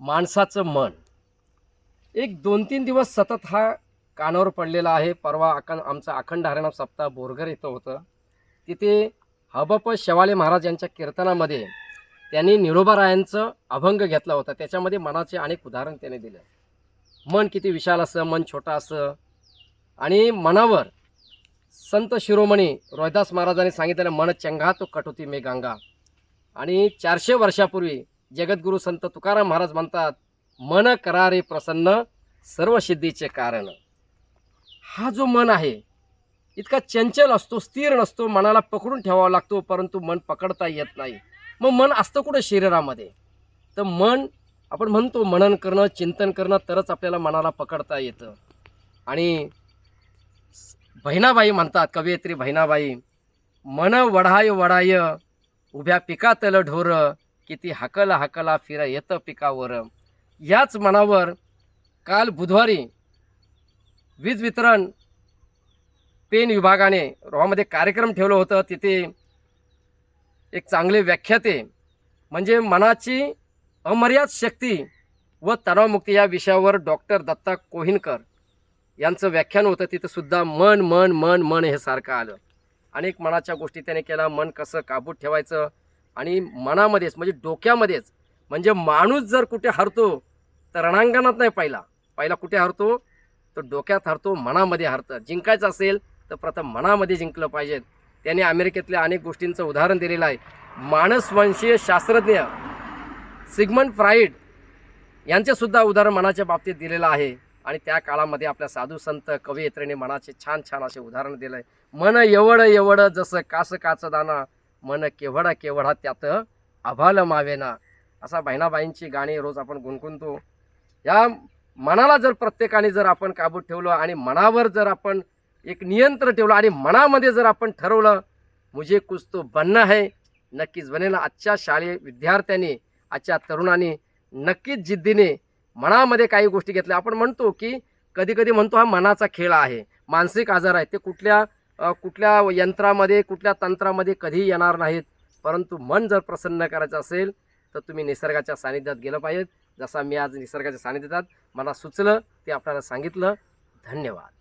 माणसाचं मन. एक दोन तीन दिवस सतत हा कानावर पडलेला आहे. परवा अखंड आमचा अखंड हरिणाम सप्ताह बोरगर इथं होतं. तिथे हबप शेवाळे महाराज यांच्या कीर्तनामध्ये त्यांनी निरोबारायांचं अभंग घेतला होता. त्याच्यामध्ये मनाचे अनेक उदाहरण त्याने दिलं. मन किती विशाल असं मन छोटं असं. आणि मनावर संत शिरोमणी रोहिदास महाराजांनी सांगितलेलं मन चंगा तो कटोती मे गंगा. आणि चारशे वर्षापूर्वी जगद्गुरु संत तुकाराम महाराज म्हणतात मन करारे प्रसन्न सर्व सिद्धीचे कारण. हा जो मन आहे इतका चंचल असतो स्थिर नसतो मनाला पकडून ठेवावा लागतो परंतु मन पकडता येत नाही. मग मन असतं कुठं शरीरामध्ये? तर मन आपण म्हणतो मनन करणं चिंतन करणं तरच आपल्याला मनाला पकडता येतं. आणि बहिणाबाई म्हणतात कवयित्री बहिणाबाई मन वढाय वढाय उभ्या पिकातलं ढोरं किती हाकला हाकला फिरा येतं पिकावर. याच मनावर काल बुधवारी वीज वितरण पेन विभागाने रोहामध्ये कार्यक्रम ठेवलं होतं. तिथे एक चांगले व्याख्याते म्हणजे मनाची अमर्याद शक्ती व तणावमुक्ती या विषयावर डॉक्टर दत्ता कोहिनकर यांचं व्याख्यान होतं. तिथं सुद्धा मन मन मन मन हे सारखं आलं. अनेक मनाच्या गोष्टी त्याने केला मन कसं काबूत ठेवायचं? आणि मनामध्येच म्हणजे डोक्यामध्येच म्हणजे माणूस जर कुठे हरतो तर रणांगणात नाही पहिला. पहिला कुठे हरतो तर डोक्यात हरतो मनामध्ये हरतं. जिंकायचं असेल तर प्रथम मनामध्ये जिंकलं पाहिजेत त्याने अमेरिकेतल्या अनेक गोष्टींचं उदाहरण दिलेलं आहे. मानसवंशीय शास्त्रज्ञ सिगमंड फ्राईड यांचेसुद्धा उदाहरण मनाच्या बाबतीत दिलेलं आहे. आणि त्या काळामध्ये आपल्या साधू संत कवयित्रीने मनाचे छान छान असे उदाहरण दिलं आहे मन एवढं एवढं जसं कास काचं दाना मन केवढा केवढा त्यात आभाल मावेना. असा बहिणाबाईंची गाणी रोज आपण गुणगुणतो. या मनाला जर प्रत्येकाने जर आपण काबूत ठेवलं आणि मनावर जर आपण एक नियंत्रण ठेवलं आणि मनामध्ये जर आपण ठरवलं मुझे कुछ तो बनणं आहे नक्कीच बनेल. आजच्या शालेय विद्यार्थ्यांनी आजच्या तरुणांनी नक्कीच जिद्दीने मनामध्ये काही गोष्टी घेतल्या. आपण म्हणतो की कधी कधी म्हणतो हा मनाचा खेळ आहे. मानसिक आजार आहे ते कुठल्या कुठल्या यंत्रामध्ये कुठल्या तंत्रामध्ये कधीही येणार नाहीत. परंतु मन जर प्रसन्न करायचं असेल तर तुम्ही निसर्गाच्या सानिध्यात गेलं पाहिजे. जसा मी आज निसर्गाच्या सानिध्यात मला सुचलं ते आपल्याला सांगितलं. धन्यवाद.